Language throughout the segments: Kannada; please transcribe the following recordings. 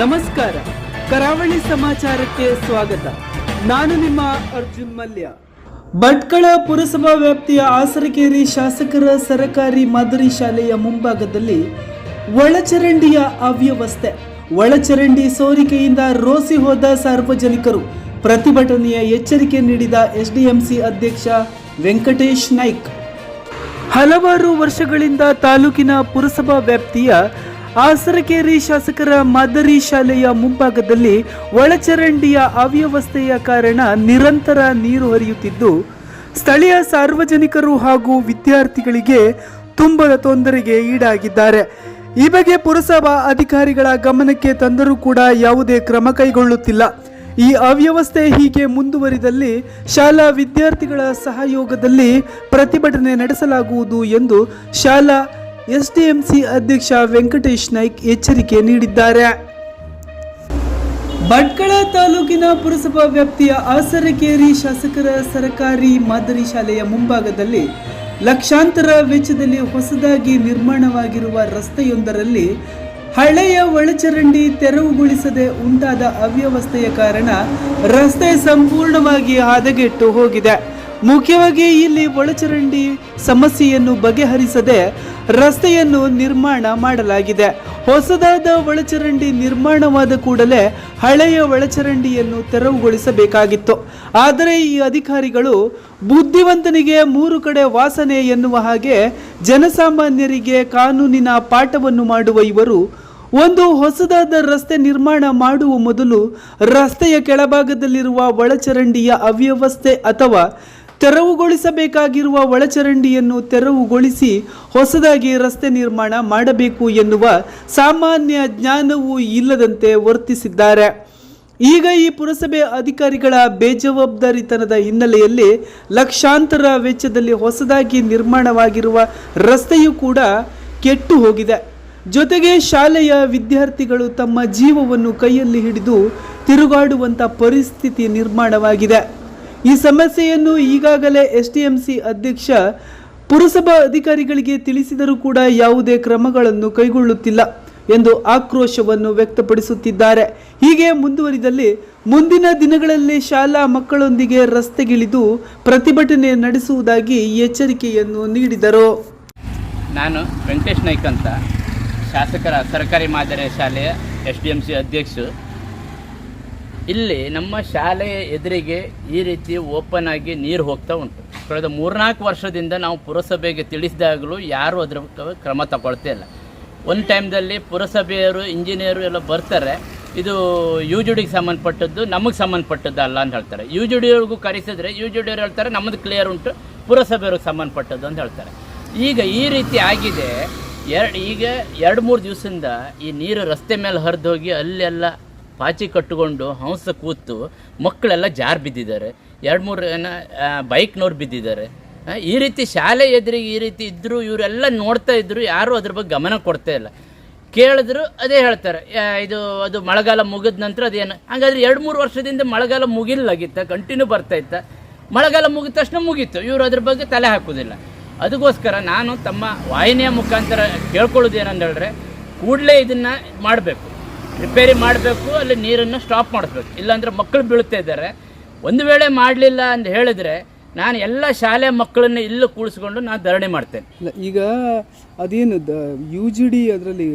ನಮಸ್ಕಾರ. ಕರಾವಳಿ ಸಮಾಚಾರಕ್ಕೆ ಸ್ವಾಗತ. ನಾನು ನಿಮ್ಮ ಅರ್ಜುನ್ ಮಲ್ಯ. ಭಟ್ಕಳ ಪುರಸಭಾ ವ್ಯಾಪ್ತಿಯ ಆಸರಕೇರಿ ಶಾಸಕರ ಸರಕಾರಿ ಮಾದರಿ ಶಾಲೆಯ ಮುಂಭಾಗದಲ್ಲಿ ಒಳಚರಂಡಿಯ ಅವ್ಯವಸ್ಥೆ. ಒಳಚರಂಡಿ ಸೋರಿಕೆಯಿಂದ ರೋಸಿ ಹೋದ ಸಾರ್ವಜನಿಕರು ಪ್ರತಿಭಟನೆಯ ಎಚ್ಚರಿಕೆ ನೀಡಿದ ಎಸ್ಡಿಎಂಸಿ ಅಧ್ಯಕ್ಷ ವೆಂಕಟೇಶ್ ನಾಯ್ಕ್. ಹಲವಾರು ವರ್ಷಗಳಿಂದ ತಾಲೂಕಿನ ಪುರಸಭಾ ವ್ಯಾಪ್ತಿಯ ಆಸರಕೇರಿ ಶಾಸಕರ ಮಾದರಿ ಶಾಲೆಯ ಮುಂಭಾಗದಲ್ಲಿ ಒಳಚರಂಡಿಯ ಅವ್ಯವಸ್ಥೆಯ ಕಾರಣ ನಿರಂತರ ನೀರು ಹರಿಯುತ್ತಿದ್ದು, ಸ್ಥಳೀಯ ಸಾರ್ವಜನಿಕರು ಹಾಗೂ ವಿದ್ಯಾರ್ಥಿಗಳಿಗೆ ತುಂಬದ ತೊಂದರೆಗೆ ಈಡಾಗಿದ್ದಾರೆ. ಈ ಬಗ್ಗೆ ಪುರಸಭಾ ಅಧಿಕಾರಿಗಳ ಗಮನಕ್ಕೆ ತಂದರೂ ಕೂಡ ಯಾವುದೇ ಕ್ರಮ ಕೈಗೊಳ್ಳುತ್ತಿಲ್ಲ. ಈ ಅವ್ಯವಸ್ಥೆ ಹೀಗೆ ಮುಂದುವರಿದಲ್ಲಿ ಶಾಲಾ ವಿದ್ಯಾರ್ಥಿಗಳ ಸಹಯೋಗದಲ್ಲಿ ಪ್ರತಿಭಟನೆ ನಡೆಸಲಾಗುವುದು ಎಂದು ಶಾಲಾ ಎಸ್ಡಿಎಂಸಿ ಅಧ್ಯಕ್ಷ ವೆಂಕಟೇಶ್ ನಾಯ್ಕ್ ಎಚ್ಚರಿಕೆ ನೀಡಿದ್ದಾರೆ. ಭಟ್ಕಳ ತಾಲೂಕಿನ ಪುರಸಭಾ ವ್ಯಾಪ್ತಿಯ ಆಸರಕೇರಿ ಶಾಸಕರ ಸರಕಾರಿ ಮಾದರಿ ಶಾಲೆಯ ಮುಂಭಾಗದಲ್ಲಿ ಲಕ್ಷಾಂತರ ವೆಚ್ಚದಲ್ಲಿ ಹೊಸದಾಗಿ ನಿರ್ಮಾಣವಾಗಿರುವ ರಸ್ತೆಯೊಂದರಲ್ಲಿ ಹಳೆಯ ಒಳಚರಂಡಿ ತೆರವುಗೊಳಿಸದೆ ಉಂಟಾದ ಅವ್ಯವಸ್ಥೆಯ ಕಾರಣ ರಸ್ತೆ ಸಂಪೂರ್ಣವಾಗಿ ಹದಗೆಟ್ಟು ಹೋಗಿದೆ. ಮುಖ್ಯವಾಗಿ ಇಲ್ಲಿ ಒಳಚರಂಡಿ ಸಮಸ್ಯೆಯನ್ನು ಬಗೆಹರಿಸದೆ ರಸ್ತೆಯನ್ನು ನಿರ್ಮಾಣ ಮಾಡಲಾಗಿದೆ. ಹೊಸದಾದ ಒಳಚರಂಡಿ ನಿರ್ಮಾಣವಾದ ಕೂಡಲೇ ಹಳೆಯ ಒಳಚರಂಡಿಯನ್ನು ತೆರವುಗೊಳಿಸಬೇಕಾಗಿತ್ತು. ಆದರೆ ಈ ಅಧಿಕಾರಿಗಳು ಬುದ್ಧಿವಂತನಿಗೆ ಮೂರು ಕಡೆ ವಾಸನೆ ಎನ್ನುವ ಹಾಗೆ ಜನಸಾಮಾನ್ಯರಿಗೆ ಕಾನೂನಿನ ಪಾಠವನ್ನು ಮಾಡುವ ಇವರು ಒಂದು ಹೊಸದಾದ ರಸ್ತೆ ನಿರ್ಮಾಣ ಮಾಡುವ ಮೊದಲು ರಸ್ತೆಯ ಕೆಳಭಾಗದಲ್ಲಿರುವ ಒಳಚರಂಡಿಯ ಅವ್ಯವಸ್ಥೆ ಅಥವಾ ತೆರವುಗೊಳಿಸಬೇಕಾಗಿರುವ ಒಳಚರಂಡಿಯನ್ನು ತೆರವುಗೊಳಿಸಿ ಹೊಸದಾಗಿ ರಸ್ತೆ ನಿರ್ಮಾಣ ಮಾಡಬೇಕು ಎನ್ನುವ ಸಾಮಾನ್ಯ ಜ್ಞಾನವೂ ಇಲ್ಲದಂತೆ ವರ್ತಿಸಿದ್ದಾರೆ. ಈಗ ಈ ಪುರಸಭೆ ಅಧಿಕಾರಿಗಳ ಬೇಜವಾಬ್ದಾರಿತನದ ಹಿನ್ನೆಲೆಯಲ್ಲಿ ಲಕ್ಷಾಂತರ ವೆಚ್ಚದಲ್ಲಿ ಹೊಸದಾಗಿ ನಿರ್ಮಾಣವಾಗಿರುವ ರಸ್ತೆಯೂ ಕೂಡ ಕೆಟ್ಟು ಹೋಗಿದೆ. ಜೊತೆಗೆ ಶಾಲೆಯ ವಿದ್ಯಾರ್ಥಿಗಳು ತಮ್ಮ ಜೀವವನ್ನು ಕೈಯಲ್ಲಿ ಹಿಡಿದು ತಿರುಗಾಡುವಂಥ ಪರಿಸ್ಥಿತಿ ನಿರ್ಮಾಣವಾಗಿದೆ. ಈ ಸಮಸ್ಯೆಯನ್ನು ಈಗಾಗಲೇ ಎಸ್ಟಿಎಂಸಿ ಅಧ್ಯಕ್ಷ, ಪುರಸಭಾ ಅಧಿಕಾರಿಗಳಿಗೆ ತಿಳಿಸಿದರೂ ಕೂಡ ಯಾವುದೇ ಕ್ರಮಗಳನ್ನು ಕೈಗೊಳ್ಳುತ್ತಿಲ್ಲ ಎಂದು ಆಕ್ರೋಶವನ್ನು ವ್ಯಕ್ತಪಡಿಸುತ್ತಿದ್ದಾರೆ. ಹೀಗೆ ಮುಂದುವರಿದಲ್ಲಿ ಮುಂದಿನ ದಿನಗಳಲ್ಲಿ ಶಾಲಾ ಮಕ್ಕಳೊಂದಿಗೆ ರಸ್ತೆಗಿಳಿದು ಪ್ರತಿಭಟನೆ ನಡೆಸುವುದಾಗಿ ಎಚ್ಚರಿಕೆಯನ್ನು ನೀಡಿದರು. ನಾನು ವೆಂಕಟೇಶ್ ನಾಯ್ಕ ಅಂತ ಶಾಸಕರ ಸರ್ಕಾರಿ ಮಾದರಿ ಶಾಲೆಯ ಎಸ್ ಡಿ ಎಂ ಸಿ ಅಧ್ಯಕ್ಷರು ಇಲ್ಲಿ ನಮ್ಮ ಶಾಲೆಯ ಎದುರಿಗೆ ಈ ರೀತಿ ಓಪನ್ ಆಗಿ ನೀರು ಹೋಗ್ತಾ ಉಂಟು. ಕಳೆದ ಮೂರ್ನಾಲ್ಕು ವರ್ಷದಿಂದ ನಾವು ಪುರಸಭೆಗೆ ತಿಳಿಸಿದಾಗಲೂ ಯಾರೂ ಅದರ ಕ್ರಮ ತಗೊಳ್ತಾ ಇಲ್ಲ. ಒಂದು ಟೈಮ್ದಲ್ಲಿ ಪುರಸಭೆಯವರು, ಇಂಜಿನಿಯರು ಎಲ್ಲ ಬರ್ತಾರೆ. ಇದು ಯು ಜಿ ಡಿಗೆ ಸಂಬಂಧಪಟ್ಟದ್ದು, ನಮಗೆ ಸಂಬಂಧಪಟ್ಟದ್ದು ಅಲ್ಲ ಅಂತ ಹೇಳ್ತಾರೆ. ಯು ಜಿ ಡಿಯವ್ರಿಗೂ ಕರೆಸಿದ್ರೆ ಯು ಜಿ ಹೇಳ್ತಾರೆ ನಮ್ಮದು ಕ್ಲಿಯರ್ ಉಂಟು, ಪುರಸಭೆಯವ್ರಿಗೆ ಸಂಬಂಧಪಟ್ಟದ್ದು ಅಂತ ಹೇಳ್ತಾರೆ. ಈಗ ಈ ರೀತಿ ಆಗಿದೆ, ಎರಡು, ಈಗ ಎರಡು, ಮೂರು ದಿವಸದಿಂದ ಈ ನೀರು ರಸ್ತೆ ಮೇಲೆ ಹರಿದೋಗಿ ಅಲ್ಲೆಲ್ಲ ಪಾಚಿ ಕಟ್ಟಿಕೊಂಡು ಹಂಸ ಕೂತು ಮಕ್ಕಳೆಲ್ಲ ಜಾರು ಬಿದ್ದಿದ್ದಾರೆ. ಎರಡು ಮೂರು ಜನ ಬೈಕ್ನವ್ರು ಬಿದ್ದಿದ್ದಾರೆ. ಈ ರೀತಿ ಶಾಲೆ ಎದುರಿಗೆ ಈ ರೀತಿ ಇದ್ದರು ಇವರೆಲ್ಲ ನೋಡ್ತಾ ಇದ್ದರು ಯಾರೂ ಅದ್ರ ಬಗ್ಗೆ ಗಮನ ಕೊಡ್ತಾ ಇಲ್ಲ. ಕೇಳಿದ್ರು ಅದೇ ಹೇಳ್ತಾರೆ ಇದು, ಅದು ಮಳೆಗಾಲ ಮುಗಿದ ನಂತರ ಅದೇನು? ಹಾಗಾದ್ರೆ ಎರಡು ಮೂರು ವರ್ಷದಿಂದ ಮಳೆಗಾಲ ಮುಗಿಲಾಗಿತ್ತ ಕಂಟಿನ್ಯೂ ಬರ್ತಾ ಇತ್ತ. ಮಳೆಗಾಲ ಮುಗಿದ ತಕ್ಷಣ ಮುಗೀತು, ಇವರು ಅದ್ರ ಬಗ್ಗೆ ತಲೆ ಹಾಕೋದಿಲ್ಲ. ಅದಕ್ಕೋಸ್ಕರ ನಾನು ತಮ್ಮ ವಾಹಿನಿಯ ಮುಖಾಂತರ ಕೇಳ್ಕೊಳ್ಳೋದು ಏನಂತ ಹೇಳಿದ್ರೆ ಕೂಡಲೇ ಇದನ್ನು ಮಾಡಬೇಕು. ರಿಪೇರಿ ಮಾಡಬೇಕು ಅಲ್ಲಿ ನೀರನ್ನು ಸ್ಟಾಪ್ ಮಾಡಿಸ್ಬೇಕು. ಇಲ್ಲಾಂದರೆ ಮಕ್ಕಳು ಬೀಳ್ತಾ ಇದ್ದಾರೆ. ಒಂದು ವೇಳೆ ಮಾಡಲಿಲ್ಲ ಅಂತ ಹೇಳಿದ್ರೆ ನಾನು ಎಲ್ಲ ಶಾಲೆ ಮಕ್ಕಳನ್ನ ಇಲ್ಲೂ ಕೂಡಿಸ್ಕೊಂಡು ನಾನು ಧರಣಿ ಮಾಡ್ತೇನೆ. ಇಲ್ಲ, ಈಗ ಅದೇನು ಯು ಜಿ ಡಿ ಅದರಲ್ಲಿ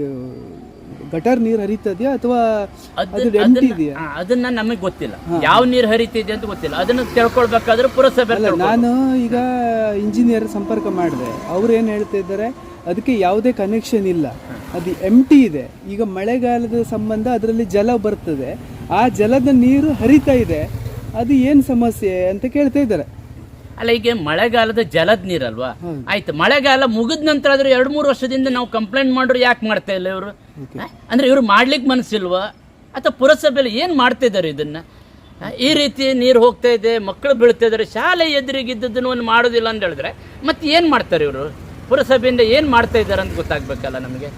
ಗಟಾರ್ ನೀರು ಹರಿತದೆಯಾ ಅಥವಾ ಅದು ಅದು ಅದನ್ನ ನಮಗೆ ಗೊತ್ತಿಲ್ಲ. ಯಾವ ನೀರು ಹರಿತಿದೆ ಅಂತ ಗೊತ್ತಿಲ್ಲ. ಅದನ್ನ ತಿಳ್ಕೊಳ್ಬೇಕಾದ್ರೆ ಪುರಸಭೆ ನಾನು ಈಗ ಇಂಜಿನಿಯರ್ ಸಂಪರ್ಕ ಮಾಡಿದೆ. ಅವ್ರು ಏನು ಹೇಳ್ತಾ ಇದ್ದಾರೆ ಅದಕ್ಕೆ ಯಾವುದೇ ಕನೆಕ್ಷನ್ ಇಲ್ಲ. ಅದು ಎಂಟಿ ಇದೆ. ಈಗ ಮಳೆಗಾಲದ ಸಂಬಂಧ ಅದರಲ್ಲಿ ಜಲ ಬರ್ತದೆ. ಆ ಜಲದ ನೀರು ಹರಿತಾ ಇದೆ. ಅದು ಏನು ಸಮಸ್ಯೆ ಅಂತ ಕೇಳ್ತಾ ಇದ್ದಾರೆ. ಅಲ್ಲ ಈಗ ಮಳೆಗಾಲದ ಜಲದ ನೀರಲ್ವಾ? ಆಯ್ತು ಮಳೆಗಾಲ ಮುಗಿದ ನಂತರ ಆದ್ರೂ ಎರಡು ಮೂರು ವರ್ಷದಿಂದ ನಾವು ಕಂಪ್ಲೇಂಟ್ ಮಾಡ್ರು ಯಾಕೆ ಮಾಡ್ತಾ ಇಲ್ಲ ಇವರು? ಅಂದ್ರೆ ಇವರು ಮಾಡ್ಲಿಕ್ಕೆ ಮನಸ್ಸಿಲ್ವಾ ಅಥವಾ ಪುರಸಭೆಯಲ್ಲಿ ಏನು ಮಾಡ್ತಾ ಇದ್ದಾರೆ ಇದನ್ನ? ಈ ರೀತಿ ನೀರು ಹೋಗ್ತಾ ಇದೆ ಮಕ್ಕಳು ಬೀಳ್ತಾ ಇದ್ದಾರೆ ಶಾಲೆ ಎದುರಿಗಿದ್ದದನ್ನು ಒಂದು ಮಾಡೋದಿಲ್ಲ ಅಂತ ಹೇಳಿದ್ರೆ ಮತ್ತೆ ಏನು ಮಾಡ್ತಾರೆ ಇವರು? ಪುರಸಭೆಯಿಂದ ಏನು ಮಾಡ್ತಾ ಇದ್ದಾರೆ ಅಂತ ಗೊತ್ತಾಗ್ಬೇಕಲ್ಲ ನಮಗೆ?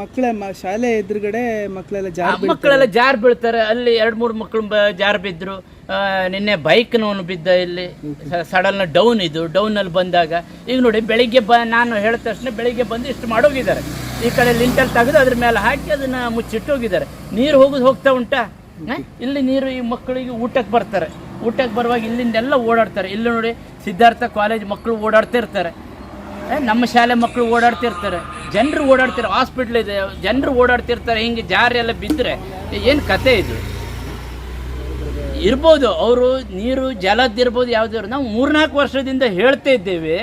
ಮಕ್ಕಳ ಶಾಲೆ ಎದುರುಗಡೆ ಮಕ್ಕಳೆಲ್ಲ ಜಾರ್ ಮಕ್ಕಳೆಲ್ಲ ಜಾರ್ ಬೀಳ್ತಾರೆ. ಅಲ್ಲಿ ಎರಡು ಮೂರು ಮಕ್ಕಳು ಜಾರ್ ಬಿದ್ರು. ನಿನ್ನೆ ಬೈಕ್ನವನು ಬಿದ್ದ ಇಲ್ಲಿ. ಸಡನ್ ಡೌನ್ ಇದು. ಡೌನಲ್ಲಿ ಬಂದಾಗ ಈಗ ನೋಡಿ ಬೆಳಿಗ್ಗೆ ಬ ನಾನು ಹೇಳಿದ ತಕ್ಷಣ ಬೆಳಿಗ್ಗೆ ಬಂದು ಇಷ್ಟು ಮಾಡೋಗಿದ್ದಾರೆ. ಈ ಕಡೆ ಲಿಂಟಲ್ ತೆಗೆದು ಅದ್ರ ಮೇಲೆ ಹಾಕಿ ಅದನ್ನ ಮುಚ್ಚಿಟ್ಟು ಹೋಗಿದ್ದಾರೆ. ನೀರು ಹೋಗೋದು ಹೋಗ್ತಾ ಉಂಟಾ? ಇಲ್ಲಿ ನೀರು ಈ ಮಕ್ಕಳಿಗೆ ಊಟಕ್ಕೆ ಬರ್ತಾರೆ. ಊಟಕ್ಕೆ ಬರುವಾಗ ಇಲ್ಲಿಂದೆಲ್ಲ ಓಡಾಡ್ತಾರೆ. ಇಲ್ಲಿ ನೋಡಿ ಸಿದ್ಧಾರ್ಥ ಕಾಲೇಜ್ ಮಕ್ಕಳು ಓಡಾಡ್ತಾ ಇರ್ತಾರೆ ನಮ್ಮ ಶಾಲೆ ಮಕ್ಕಳು ಓಡಾಡ್ತಿರ್ತಾರೆ. ಜನರು ಓಡಾಡ್ತಿರೋ ಹಾಸ್ಪಿಟ್ಲ್ ಇದೆ, ಜನರು ಓಡಾಡ್ತಿರ್ತಾರೆ, ಹಿಂಗೆ ಜಾರೆಲ್ಲ ಬಿದ್ದರೆ ಏನು ಕತೆ ಇದು? ಇರ್ಬೋದು, ಅವರು ನೀರು ಜಲದ್ದಿರ್ಬೋದು ಯಾವುದಿರೋ ನಾವು ಮೂರ್ನಾಲ್ಕು ವರ್ಷದಿಂದ ಹೇಳ್ತಾ ಇದ್ದೇವೆ,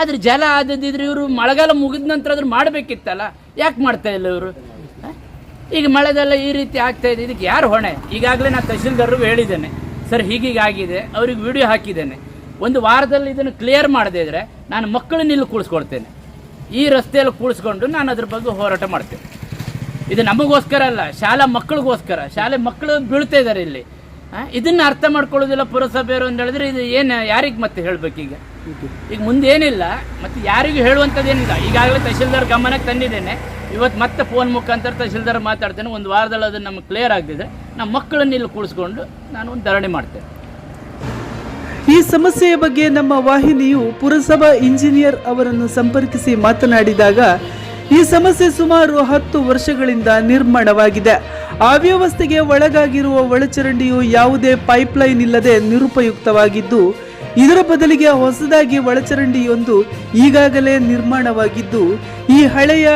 ಆದ್ರೆ ಜಲ ಆದದಿದ್ರೆ ಇವರು ಮಳೆಗಾಲ ಮುಗಿದ ನಂತರ ಅದ್ರ ಮಾಡಬೇಕಿತ್ತಲ್ಲ? ಯಾಕೆ ಮಾಡ್ತಾ ಇಲ್ಲ ಇವರು? ಈಗ ಮಳೆದೆಲ್ಲ ಈ ರೀತಿ ಆಗ್ತಾ ಇದೆ. ಇದಕ್ಕೆ ಯಾರು ಹೊಣೆ? ಈಗಾಗಲೇ ನಾನು ತಹಶೀಲ್ದಾರ್ರಿಗೂ ಹೇಳಿದ್ದೇನೆ. ಸರ್, ಹೀಗೀಗಾಗಿದೆ. ಅವ್ರಿಗೆ ವಿಡಿಯೋ ಹಾಕಿದ್ದೇನೆ. ಒಂದು ವಾರದಲ್ಲಿ ಇದನ್ನು ಕ್ಲಿಯರ್ ಮಾಡದೇ ಇದ್ರೆ ನಾನು ಮಕ್ಕಳನ್ನ ಇಲ್ಲಿ ಕೂಳಿಸ್ಕೊಳ್ತೇನೆ ಈ ರಸ್ತೆಯಲ್ಲಿ ಕೂಳಿಸ್ಕೊಂಡು ನಾನು ಅದ್ರ ಬಗ್ಗೆ ಹೋರಾಟ ಮಾಡ್ತೇನೆ. ಇದು ನಮಗೋಸ್ಕರ ಅಲ್ಲ, ಶಾಲಾ ಮಕ್ಕಳಿಗೋಸ್ಕರ, ಶಾಲೆ ಮಕ್ಕಳು ಬೀಳ್ತಾ ಇದ್ದಾರೆ ಇಲ್ಲಿ. ಇದನ್ನು ಅರ್ಥ ಮಾಡ್ಕೊಳ್ಳೋದಿಲ್ಲ ಪುರಸಭೆಯವರು ಅಂತ ಹೇಳಿದ್ರೆ ಇದು ಏನು, ಯಾರಿಗೆ ಮತ್ತೆ ಹೇಳ್ಬೇಕೀಗ? ಈಗ ಮುಂದೆ ಏನಿಲ್ಲ, ಮತ್ತೆ ಯಾರಿಗೂ ಹೇಳುವಂಥದ್ದು ಏನಿಲ್ಲ. ಈಗಾಗಲೇ ತಹಶೀಲ್ದಾರ್ ಗಮನಕ್ಕೆ ತಂದಿದ್ದೇನೆ. ಇವತ್ತು ಮತ್ತೆ ಫೋನ್ ಮುಖಾಂತರ ತಹಶೀಲ್ದಾರ್ ಮಾತಾಡ್ತೇನೆ. ಒಂದು ವಾರದಲ್ಲಿ ಅದು ನಮಗೆ ಕ್ಲಿಯರ್ ಆಗ್ತಿದೆ. ನಮ್ಮ ಮಕ್ಕಳನ್ನ ಇಲ್ಲಿ ಕೂಡಿಸ್ಕೊಂಡು ನಾನು ಒಂದು ಧರಣಿ ಮಾಡ್ತೇನೆ. ಈ ಸಮಸ್ಯೆಯ ಬಗ್ಗೆ ನಮ್ಮ ವಾಹಿನಿಯು ಪುರಸಭಾ ಇಂಜಿನಿಯರ್ ಅವರನ್ನು ಸಂಪರ್ಕಿಸಿ ಮಾತನಾಡಿದಾಗ, ಈ ಸಮಸ್ಯೆ ಸುಮಾರು ಹತ್ತು ವರ್ಷಗಳಿಂದ ನಿರ್ಮಾಣವಾಗಿದೆ. ಅವ್ಯವಸ್ಥೆಗೆ ಒಳಗಾಗಿರುವ ಒಳಚರಂಡಿಯು ಯಾವುದೇ ಪೈಪ್ಲೈನ್ ಇಲ್ಲದೆ ನಿರುಪಯುಕ್ತವಾಗಿದ್ದು, ಇದರ ಬದಲಿಗೆ ಹೊಸದಾಗಿ ಒಳಚರಂಡಿಯೊಂದು ಈಗಾಗಲೇ ನಿರ್ಮಾಣವಾಗಿದ್ದು, ಈ ಹಳೆಯ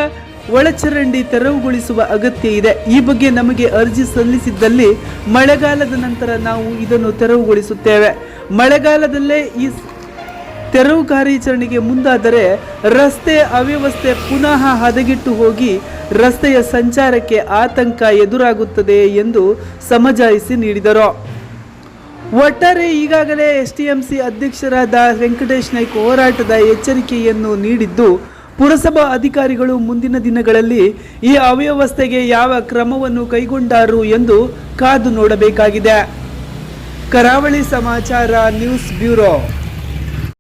ಒಳಚರಂಡಿ ತೆರವುಗೊಳಿಸುವ ಅಗತ್ಯ ಇದೆ. ಈ ಬಗ್ಗೆ ನಮಗೆ ಅರ್ಜಿ ಸಲ್ಲಿಸಿದ್ದಲ್ಲಿ ಮಳೆಗಾಲದ ನಂತರ ನಾವು ಇದನ್ನು ತೆರವುಗೊಳಿಸುತ್ತೇವೆ. ಮಳೆಗಾಲದಲ್ಲೇ ಈ ತೆರವು ಕಾರ್ಯಾಚರಣೆಗೆ ಮುಂದಾದರೆ ರಸ್ತೆ ಅವ್ಯವಸ್ಥೆ ಪುನಃ ಹದಗೆಟ್ಟು ಹೋಗಿ ರಸ್ತೆಯ ಸಂಚಾರಕ್ಕೆ ಆತಂಕ ಎದುರಾಗುತ್ತದೆ ಎಂದು ಸಮಜಾಯಿಸಿ ನೀಡಿದರು. ಒಟ್ಟಾರೆ ಈಗಾಗಲೇ ಎಸ್ ಟಿ ಎಂ ಸಿ ಅಧ್ಯಕ್ಷರಾದ ವೆಂಕಟೇಶ್ ನಾಯ್ಕ್ ಹೋರಾಟದ ಎಚ್ಚರಿಕೆಯನ್ನು ನೀಡಿದ್ದು ಪುರಸಭಾ ಅಧಿಕಾರಿಗಳು ಮುಂದಿನ ದಿನಗಳಲ್ಲಿ ಈ ಅವ್ಯವಸ್ಥೆಗೆ ಯಾವ ಕ್ರಮವನ್ನು ಕೈಗೊಂಡಾರು ಎಂದು ಕಾದು ನೋಡಬೇಕಾಗಿದೆ. ಕರಾವಳಿ ಸಮಾಚಾರ ನ್ಯೂಸ್ ಬ್ಯೂರೋ.